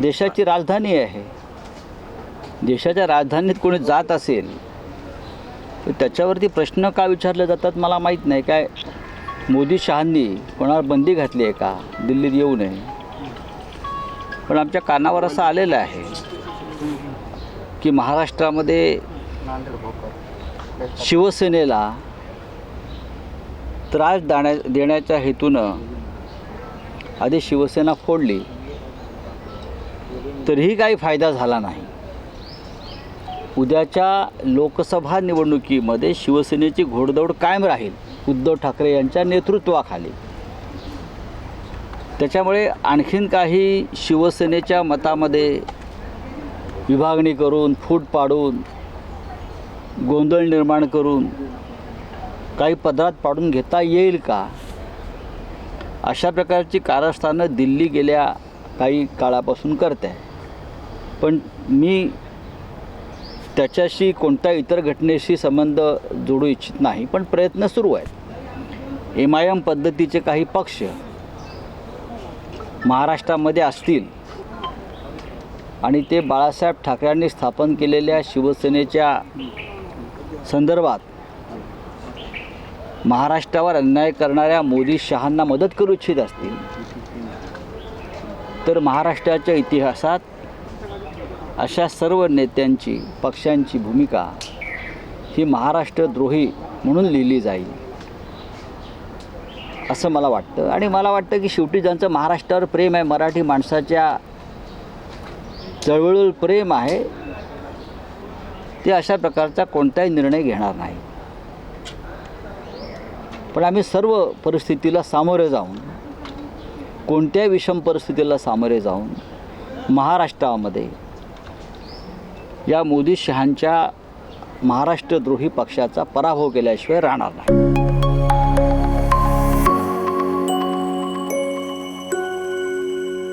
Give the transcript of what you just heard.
देशाची राजधानी आहे. देशाच्या राजधानीत कोणी जात असेल तर त्याच्यावरती प्रश्न का विचारले जातात मला माहीत नाही. काय मोदी शहांनी कोणावर बंदी घातली आहे का? दिल्लीत येऊ नये. पण आमच्या कानावर असं आलेलं आहे की महाराष्ट्रामध्ये शिवसेनेला त्रास दाण्या देण्याच्या हेतूनं आधी शिवसेना फोडली. तरीही काही फायदा झाला नाही. उद्याच्या लोकसभा निवडणुकीमध्ये शिवसेनेची घोडदौड कायम राहील उद्धव ठाकरे यांच्या नेतृत्वाखाली. त्याच्यामुळे आणखीन काही शिवसेनेच्या मतामध्ये विभागणी करून फूट पाडून गोंधळ निर्माण करून काही पदरात पाडून घेता येईल का? अशा प्रकारची कारस्थानं दिल्ली गेल्या काही काळापासून करते आहे पण मी त्याच्याशी कोणत्या इतर घटनेशी संबंध जोडू इच्छित नाही पण प्रयत्न सुरू आहेत. एम आय एम पद्धतीचे काही पक्ष महाराष्ट्रामध्ये असतील आणि ते बाळासाहेब ठाकरेंनी स्थापन केलेल्या शिवसेनेच्या संदर्भात महाराष्ट्रावर अन्याय करणाऱ्या मोदी शहांना मदत करू इच्छित असतील. तर महाराष्ट्राच्या इतिहासात अशा सर्व नेत्यांची पक्षांची भूमिका ही महाराष्ट्रद्रोही म्हणून लिहिली जाईल. असं मला वाटतं. आणि मला वाटतं की शेवटी ज्यांचं महाराष्ट्रावर प्रेम आहे मराठी माणसाच्या चळवळीवर प्रेम आहे ते अशा प्रकारचा कोणताही निर्णय घेणार नाही. पण आम्ही सर्व परिस्थितीला सामोरे जाऊन कोणत्याही विषम परिस्थितीला सामोरे जाऊन महाराष्ट्रामध्ये या मोदी शहांच्या महाराष्ट्रद्रोही पक्षाचा पराभव केल्याशिवाय राहणार नाही.